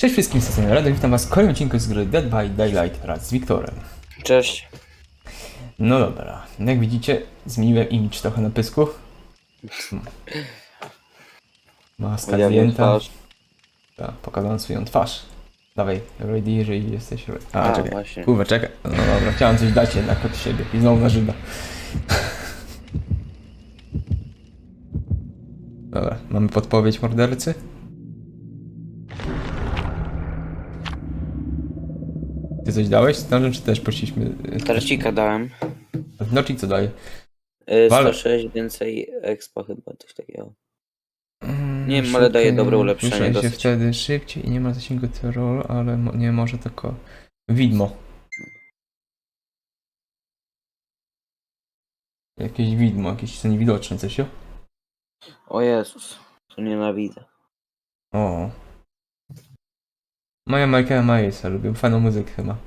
Cześć wszystkim, z tej strony Radek, witam was w kolejnym odcinku z gry Dead by Daylight wraz z Wiktorem. Cześć. No dobra, jak widzicie, zmieniłem image trochę na pysku. Hmm. Maska zdjęta. twarz. Tak, pokazałem swoją twarz. Dawaj, ready, jeżeli jesteś ready. A, A, czekaj. właśnie. Kurwa, czekaj. No dobra, chciałem coś dać jednak od siebie. I znowu na Żyda. Dobra, mamy podpowiedź mordercy? Ty coś dałeś? Znaczy, czy też poszliśmy... Tarcika dałem. No, czy co daje? Y, Wale- 106 więcej expa chyba, coś takiego. Mm, Nie wiem, ale daje dobre ulepszenie ruszaj się dosyć. wtedy szybciej i nie ma zasięgu terror, ale mo- nie może tylko widmo. Jakieś widmo, jakieś co niewidoczne coś, o? O Jezus, to nienawidzę. O. Moja Michaela Myersa, lubię fajną muzykę chyba.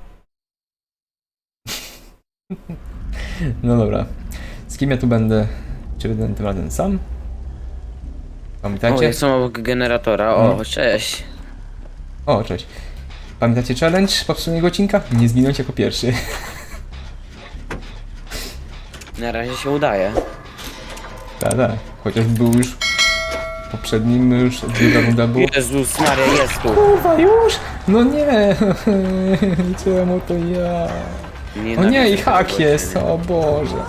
no dobra. Z kim ja tu będę? Czy będę tym razem sam? O, Pamiętacie? jestem obok generatora. O, No. cześć. O, cześć. Pamiętacie challenge poprzedniego odcinka? Nie zginąć jako pierwszy. Na razie się udaje. tak, tak. Chociaż był już poprzednim już druga runda była. Jezus Maria, jest tu. Kurwa, już? No nie! Czemu to ja? O nie, i hak jest, o Boże.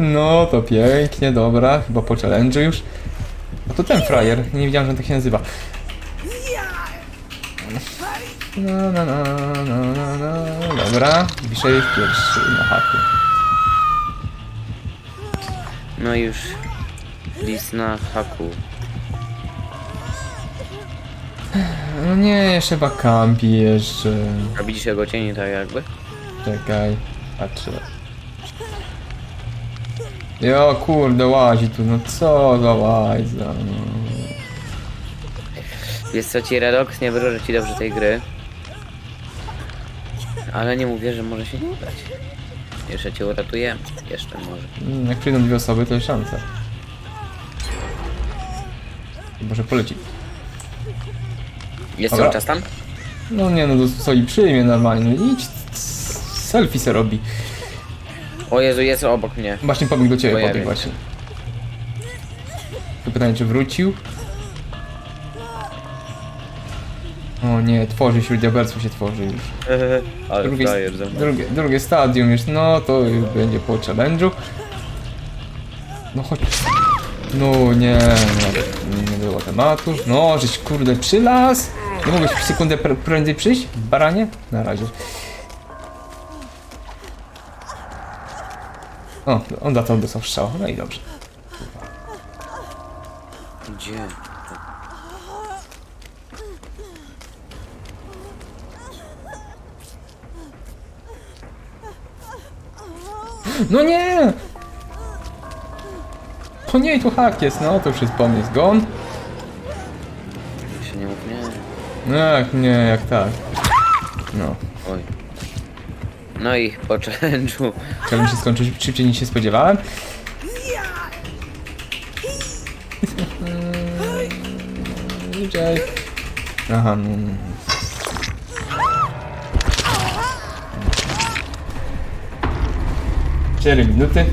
No to pięknie, dobra, chyba po challenge'u już. A to ten frajer, nie wiedziałem, że on tak się nazywa. No, no, no, no, no, no. Dobra, Wiszejew pierwszy na haku. No już. List na haku. No nie, jeszcze chyba kampi jeszcze. A widzisz jego cień tak jakby? Czekaj, patrzę. Jo, kurde, łazi tu, no co za łajza, no. Wiesz co ci Redox, nie wróżę ci dobrze tej gry. Ale nie mówię, że może się nie udać. Jeszcze cię uratujemy. Jeszcze może. Mm, Jak przyjdą dwie osoby, to jest szansa. Może poleci. Jest Dobra. cały czas tam? No nie, no to co i przyjmie normalnie, no idź, selfie se robi. O Jezu, jest obok mnie. Właśnie pobiegł do ciebie, pobiegł się. właśnie. To pytanie, czy wrócił? O nie, tworzy się, diabelstwo się tworzy już. Ale Drugie, frajer ze mną. drugie, drugie stadium już, no to już będzie po challenge'u. No chodź. No nie, no, nie było tematu. No, żeś kurde przylas. Nie mogłeś sekundę pr prędzej przyjść? Baranie? Na razie. O, on da to dostał strzał. No i dobrze. Gdzie? No nie! To nie, tu hak jest, no to już jest pomysł. Gon? Się nie mów, nie. No jak nie, jak tak. No. Oj. No i po challenge'u. Chciałbym się skończyć szybciej niż się spodziewałem. Cześć. Aha, no. no. Cztery minuty.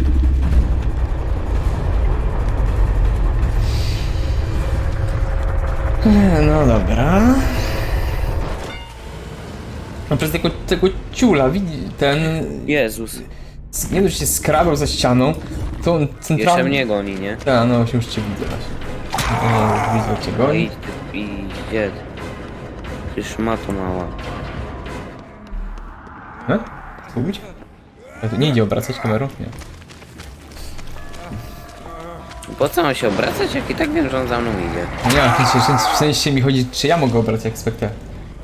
No dobra. No przez tego, tego ciula, widzi, ten Jezus. nie dość się skrabał za ścianą, to on Jeszcze centralnie... mnie goni, nie? Tak, no się już cię widzę właśnie. O, już widzę cię No goni. i ty, i dzied. Przecież ma to mała. E? Zgubić? A tu nie idzie obracać kamerą? Nie. Po co mam się obracać, jak i tak wiem, że on za mną idzie? Nie, w sensie, w sensie mi chodzi, czy ja mogę obracać jak.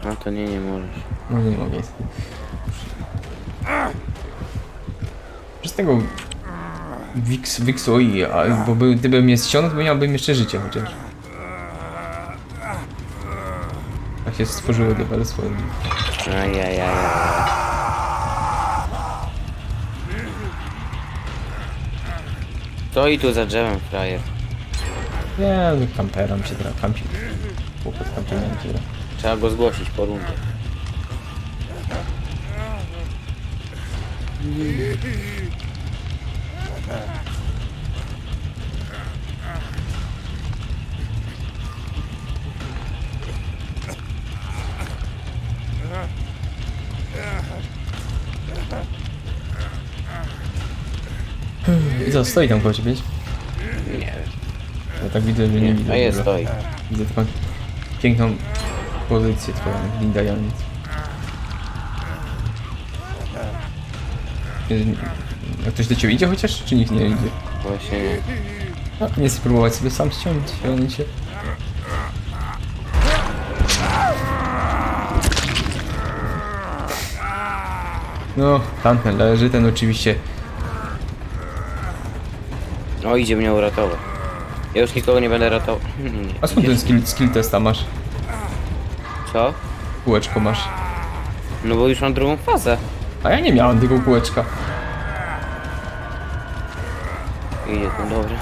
No to nie, nie możesz. No nie mogę. Przez tego Wix, Wixoi, a bo by, gdyby mnie ściągnął, to miałbym jeszcze życie chociaż. Tak się stworzyły levelstwo. Ajajaj. To i tu za drzewem, frajer. Nie, no kamperam się teraz kampi. chłopak wiem, tyle. Trzeba go zgłosić po rundzie. I co, stoi tam koło ciebie? Nie wiem. Ja tak widzę, że nie widzę. A jest, dobra. stoi. Widzę taką piękną pozycję twoją, Linda Janic. A ktoś do ciebie idzie chociaż, czy nikt nie idzie? Właśnie nie. A, nie spróbować sobie sam ściągnąć, ściągnąć się. No, tamten leży, ten oczywiście. O, idzie mnie uratować. Ja już nikogo nie będę ratował. Nie, A skąd ten skill, skill testa masz? Co? Kółeczko masz. No bo już mam drugą fazę. A ja nie miałem tego kółeczka. Idzie tu, dobra.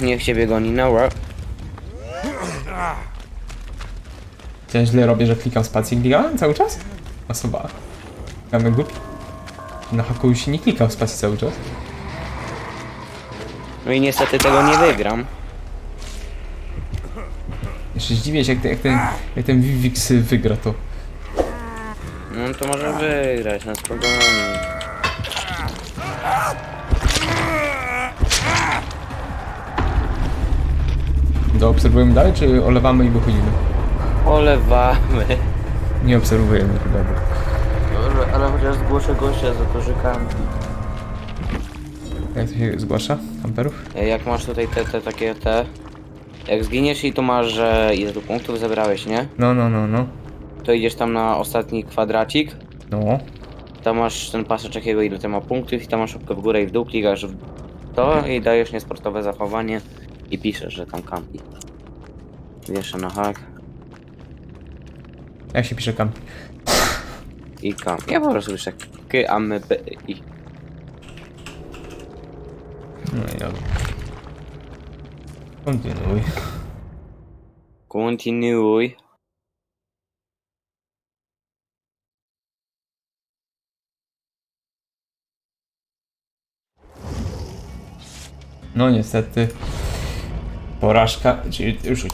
Niech ciebie goni, nora. Co ja źle robię, że klikam spację klikałem cały czas? Osoba. Jak głupi. Na haku już się nie klikał spacji cały czas. No i niestety tego nie wygram. Jeszcze zdziwię się, jak ten, jak ten, jak ten Vivix wygra to. No to może wygrać, na spokojnie. Zaobserwujemy dalej, czy olewamy i wychodzimy? Olewamy. Nie obserwujemy chyba. Dobra, ale chociaż zgłoszę gościa za to, że kampi. Jak to się zgłasza? Amperów? E, Jak masz tutaj te, te takie te... Jak zginiesz i to masz, że ile tu punktów zebrałeś, nie? No, no, no, no. To idziesz tam na ostatni kwadracik. No. Tam masz ten paseczek jego ile to ma punktów i tam masz szybko w górę i w dół, klikasz w to i dajesz niesportowe zachowanie i piszesz, że tam kampi. Wiesz na hak Jak się pisze kampi? i kam. Ja po prostu piszę k, a my, b, i. No i. Kontynuuj. Kontynuuj. No niestety. Porażka, czyli już,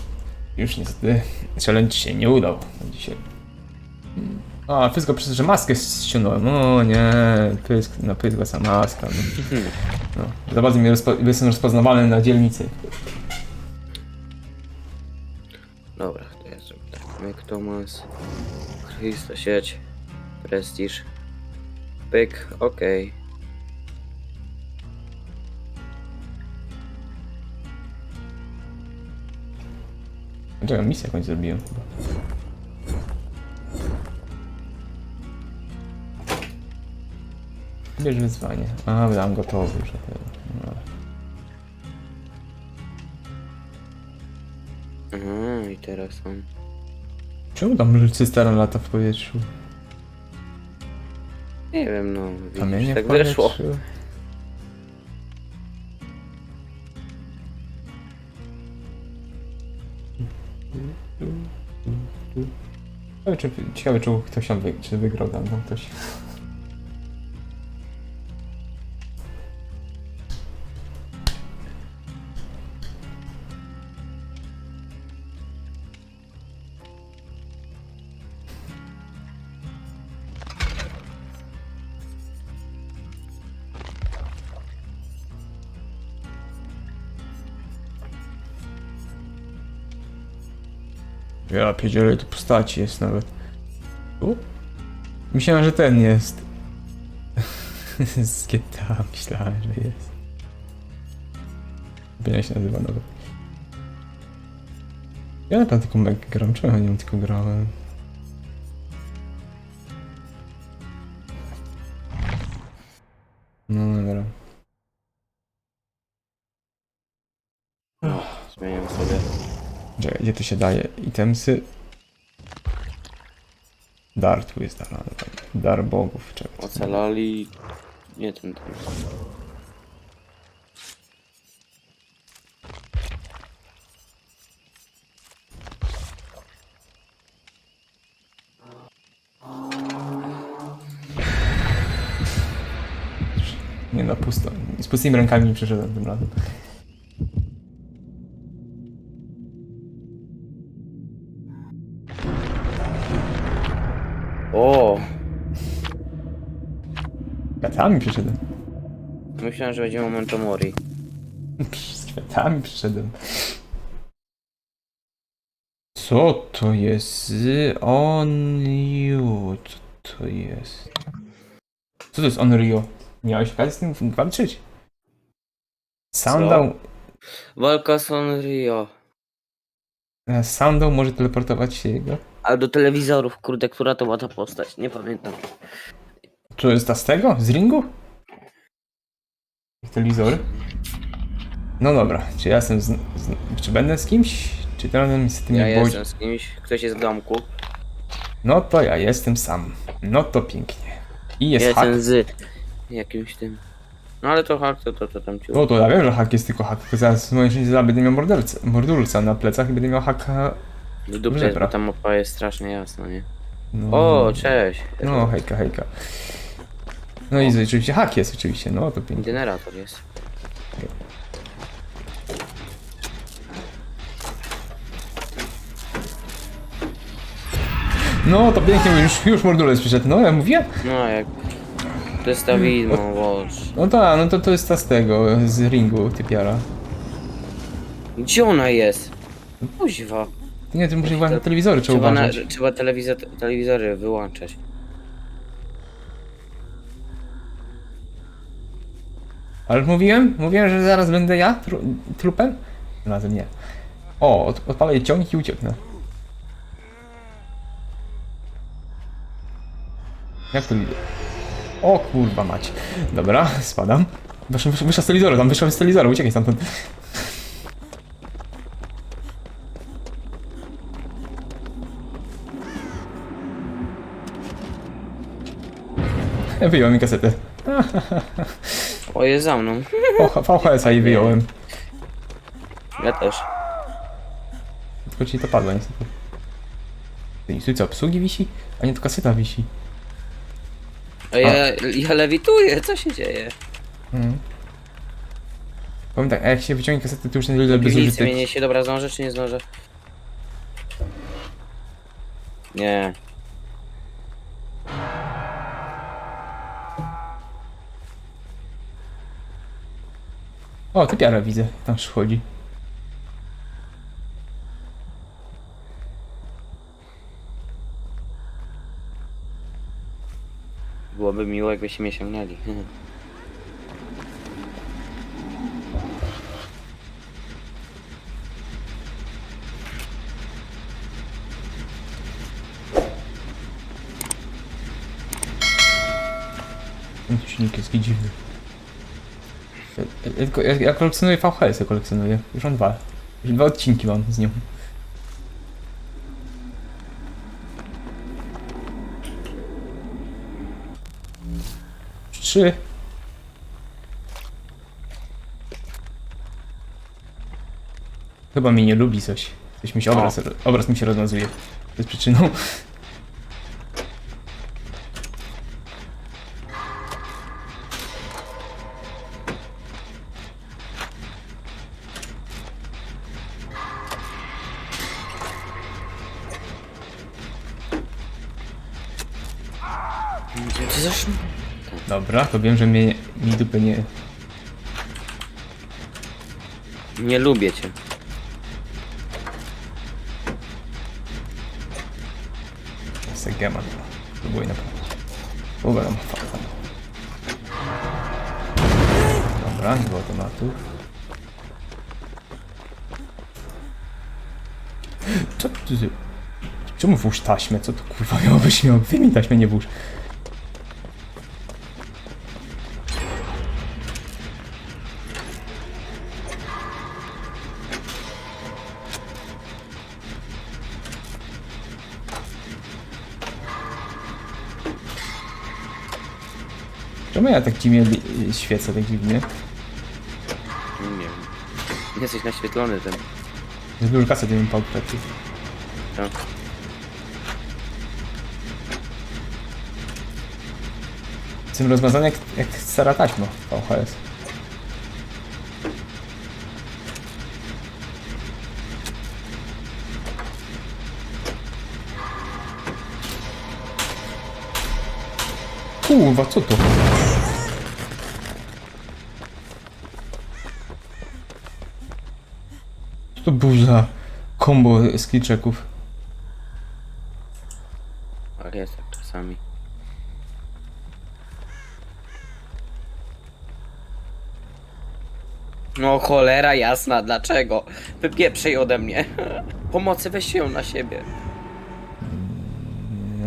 już niestety challenge się nie udał dzisiaj. A, wszystko przez to, że maskę ściągnąłem. O nie, pysk, no pysk sama maska. No. No, za bardzo mnie rozpo, jestem rozpoznawalny na dzielnicy. Dobra, to ja zrobię tak. Myk Thomas. Krista sieć. Prestiż. Pyk, okej. Czekaj, misję jakąś zrobiłem chyba. Bierz wyzwanie. A, dam gotowy już. No. Aha, i teraz on. Czemu tam cysterna lata w powietrzu? Nie wiem, no. Widzisz, Kamienie tak w powietrzu? wyszło. Ciekawe, czy, ciekawe, czy ktoś tam wy, czy wygrał tam, tam ktoś. Ja pierdzielę, tu postaci jest nawet. U? Myślałem, że ten jest. Z GTA myślałem, że jest. Jak się nazywa nawet. Ja naprawdę tylko Meg gram, czemu ja nią tylko grałem? No dobra. Zmieniam sobie. Czekaj, gdzie tu się daje itemsy? Dar tu jest, dar, no tak. dar bogów, czekaj. Ocalali... nie ten tam. Nie no, pusto. Z pustymi rękami nie przeszedłem tym razem. O, Kwiatami przyszedłem. myślałem, że będzie Memento Mori. Z kwiatami przyszedłem. Co to jest? On you. Co to jest? Co to jest Onryo? Miałeś okazję z tym walczyć? Sandał, Walka z Rio. e, Sandał może teleportować się jego? Ale do telewizorów, kurde, która to była ta postać? Nie pamiętam. To jest ta z tego? Z ringu? Telewizory? No dobra, czy ja jestem z, z, Czy będę z kimś? Czy razem z tymi Ja jestem z kimś, ktoś jest w domku. No to ja jestem sam. No to pięknie. I jest Ja hak. jestem z jakimś tym. No ale to hak, to, to, to tam ciu. No to ja wiem, że hak jest tylko hak. Tylko zaraz w momencie nie będę miał mordulca na plecach i będę miał haka. W dupie, Żebra. bo ta mapa jest strasznie jasna, nie? No, O, cześć. No hejka, hejka. No i oczywiście hak jest oczywiście, no to pięknie. Generator jest. No to pięknie, już, już mordulec przyszedł. No ja mówię. No jak... To jest ta widmo, watch. No tak, no to to jest ta z tego, z ringu typiara. Gdzie ona jest? Kuźwa. Nie, ty muszę na telewizory, trzeba Trzeba, na, uważać. trzeba telewizor, telewizory wyłączać. Ale mówiłem, mówiłem, że zaraz będę ja tru, trupem? Tym Razem nie. O, od, odpalaj ciągnik i ucieknę. Jak to widzę? O kurwa mać. Dobra, spadam. Wyszła, wyszła, wyszła z telewizoru, tam wyszła z telewizoru, uciekaj stamtąd. Wyjąłem mi kasetę. O, jest za mną. VHS-a i wyjąłem. Ja też. Tylko ci to padło niestety. Ty, tu co, obsługi wisi? A nie, to kaseta wisi. A ja, ja lewituję, co się dzieje? Mhm. Powiem tak, a jak się wyciągnie kasety, to już na ile Piwnicy bezużytek. zmienię się, dobra, zdążę czy nie zdążę? Nie. O, typiara widzę, tam chodzi. Byłoby miło, jakbyście mnie sięgnęli. Ten silnik jest dziwny. Ja, ja, tylko- ja, ja kolekcjonuję VHS, ja kolekcjonuję. Już mam dwa. Już dwa odcinki mam z nią. Trzy. Chyba mnie nie lubi coś. Coś mi się obraz, obraz mi się rozmazuje. To jest przyczyną. Dobra, to wiem, że mnie, mi dupy nie... Nie lubię cię. Jest gema. Próbuję naprawdę. Uwaga, fajnie. Dobra, nie było tematu. Co ty... Czemu włóż taśmę? Co to kurwa miało być? Miało... Wyjmij taśmę, nie włóż. Czemu ja tak dziwnie li- świecę, tak dziwnie? Nie wiem. Jesteś naświetlony tym. Z dużo kasy tym pał taki. Tak. Jestem rozmazany jak, jak stara taśma VHS. Kurwa, co to? Co to był za kombo z kliczeków? Tak jest tak czasami. No cholera jasna, dlaczego? Wypieprzej ode mnie. Pomocy weź ją na siebie.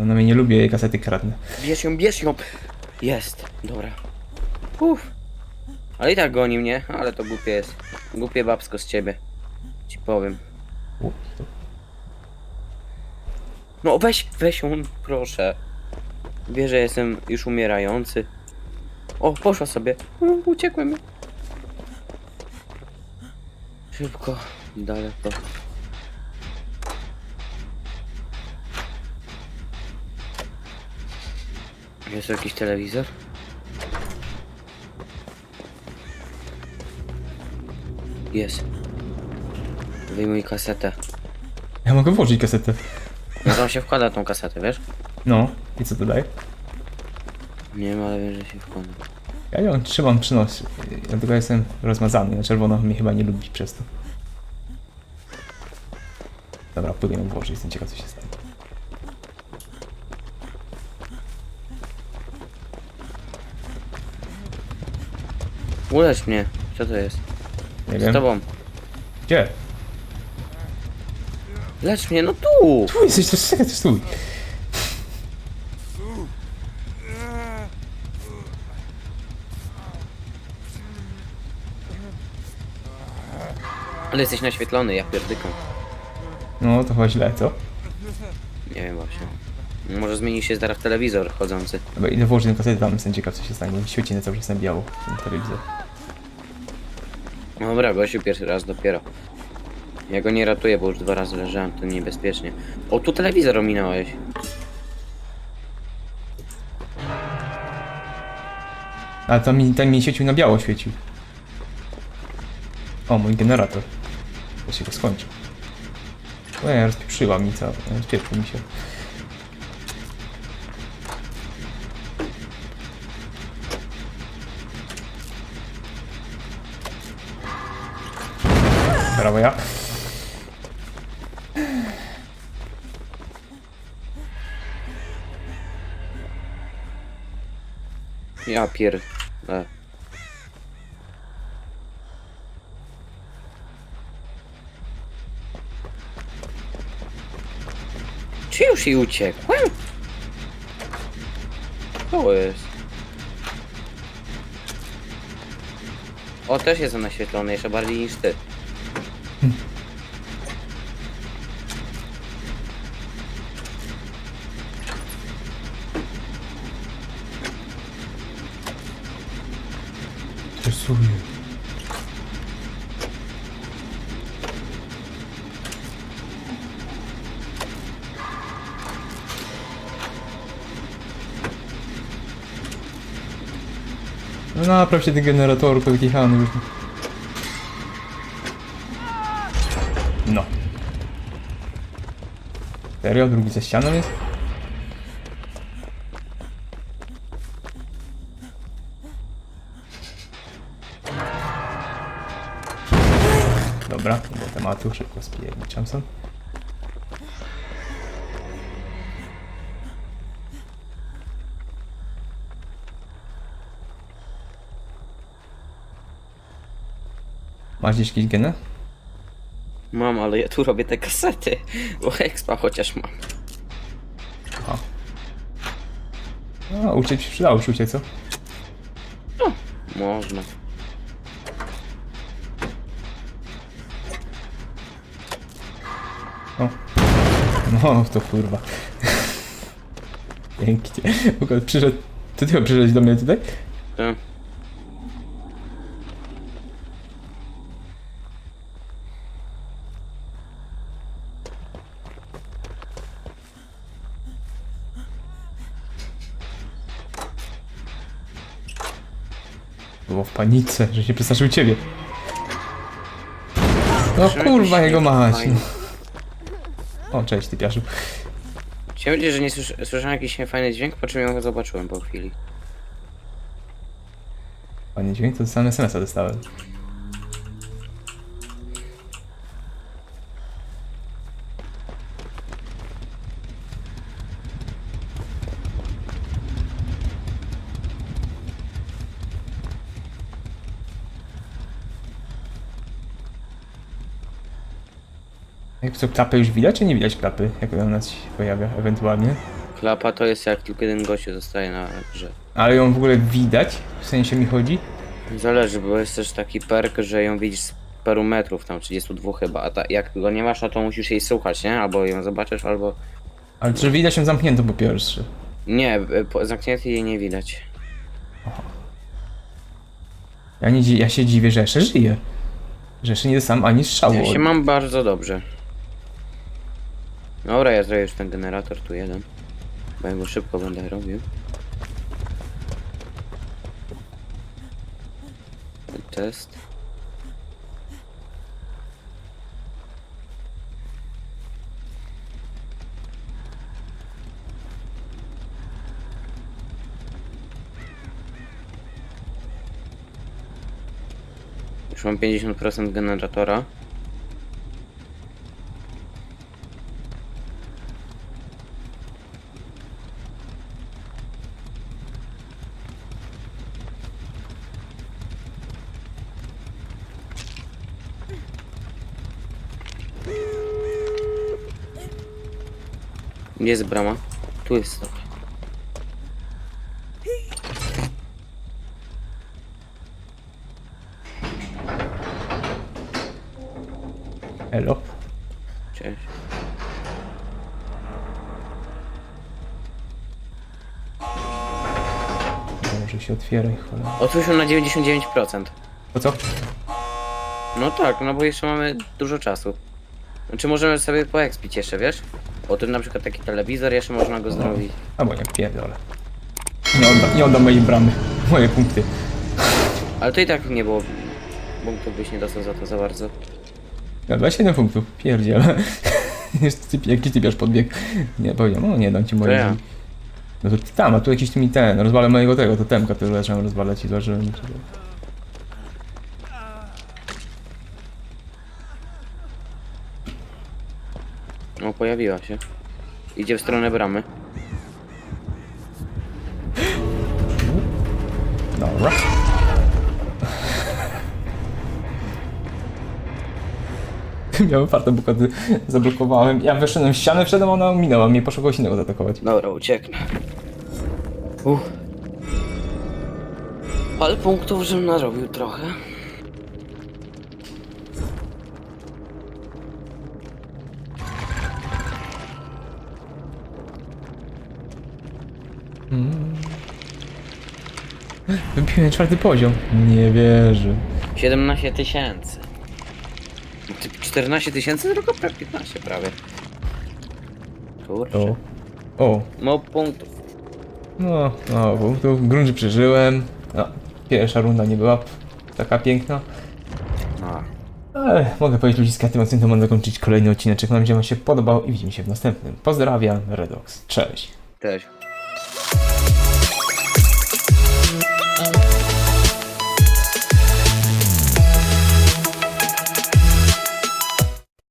Ona mnie nie lubi, jej kasety kradnę. Bierz ją, bierz ją. Jest, dobra. Uff. Ale i tak goni mnie, ale to głupie jest. Głupie babsko z ciebie. Ci powiem. No weź, weź ją, proszę. Wie, że jestem już umierający. O, poszła sobie. U, Uciekłem. Szybko, daleko. Jest jakiś telewizor? Jest. Wyjmuj kasetę. Ja mogę włożyć kasetę. No tam się wkłada tą kasetę, wiesz? No, i co to daje? Nie wiem, ale wiem, że się wkłada. Ja ją trzymam przy nosie. Tylko jestem rozmazany. Na czerwono mnie chyba nie lubi przez to. Dobra, pójdę ją włożyć, jestem ciekaw co się stanie. Ulecz mnie. Co to jest? Nie Z wiem. tobą. Gdzie? Lecz mnie, no tu! Tu jesteś, to czekaj, to stój. Ale jesteś naświetlony, ja pierdykam. No, to chyba źle, co? Nie wiem właśnie. Może zmieni się zaraz telewizor chodzący. Dobra, idę włożyć tę kasetę, tam jestem ciekaw co się stanie, bo świeci na cały czas na biało ten telewizor. No dobra, gościu pierwszy raz dopiero. Ja go nie ratuję, bo już dwa razy leżałem, to niebezpiecznie. O, tu telewizor ominąłeś. Ale tam mi, tam mi świecił na biało świecił. O, mój generator. To się go skończył. O, ja rozpieprzyła mi cały, rozpieprzył mi się. Ja pier... E. Czy już i uciekłem? To jest. O, też jestem naświetlony, jeszcze bardziej niż ty. No napraw się ten generator, pokichany już. No. Serio? Drugi ze ścianą jest? Dobra, do tematu, szybko spierniczam sam. Masz gdzieś jakiś genę? Mam, ale ja tu robię te kasety. Bo expa chociaż mam. A. A, uciec się przydało się uciec, co? Można. O. No, to kurwa. Ogóle przyszedł... Ty przyszedłeś do mnie tutaj? Tak. Panice, że się przestraszył ciebie. No kurwa jego mać. fajny- No. O, cześć ty piaszu. Chciałem powiedzieć, że nie słysz słyszałem jakiś fajny dźwięk, po czym ją zobaczyłem po chwili. Panie dźwięk, to same SMS-a dostałem. Co, klapę już widać, czy nie widać klapy? Jak ona nas się pojawia ewentualnie? Klapa to jest jak tylko jeden gościu zostaje na grze. Ale ją w ogóle widać? W sensie mi chodzi? Zależy, bo jest też taki perk, że ją widzisz z paru metrów, tam 32 chyba, a ta, jak go nie masz, no to musisz jej słuchać, nie? Albo ją zobaczysz, albo... Ale czy widać ją zamkniętą po pierwsze? Nie, y, po- zamknięty jej nie widać. Ja, nie, dzi- ja się dziwię, że jeszcze żyje. Że jeszcze nie dostałem ani strzału. Ja od- się mam bardzo dobrze. Dobra, ja zrobię już ten generator tu jeden. Bo ja go szybko będę robił. Test. Już mam 50% generatora. Gdzie jest brama? Tu jest. dobra. Elo. Cześć. Może się otwieraj, cholera. Otwórz na 99%. Po co? No tak, no bo jeszcze mamy dużo czasu. Znaczy możemy sobie poekspić jeszcze, wiesz? O tym na przykład taki telewizor jeszcze można go zrobić. Albo nie, pierdolę. Nie oddam, nie oddam mojej bramy. Moje punkty. Ale to i tak nie było punktów byś nie dostał za to za bardzo. Ja 27 punktów. Pierdziele. Jeszcze ty, jakiś typiarz podbiegł. Nie, powiedział, no nie dam ci To mojej. ja. No to ty tam, a tu jakiś tu mi ten, rozwalę mojego tego, to temka, który zacząłem rozwalać i złożyłem. No pojawiła się. Idzie w stronę bramy. Dobra. Miałem fartę, bo kiedy zablokowałem. Ja wyszedłem w ścianę, wszedłem, ona minęła mnie, poszło kogoś innego zaatakować. Dobra, ucieknę. Uff. Ale punktów żem narobił trochę. Wybiłem czwarty poziom. Nie wierzę. 17 tysięcy. Ty 14 tysięcy, tylko prawie 15 prawie. Kurczę. O. O. No punktów. No, no, punktów. Grunge przeżyłem. No, pierwsza runda nie była taka piękna. No. Ale mogę powiedzieć ludziska, tym akcentem mam zakończyć kolejny odcinek. Mam nadzieję, że wam się podobał i widzimy się w następnym. Pozdrawiam, Redox. Cześć. Cześć.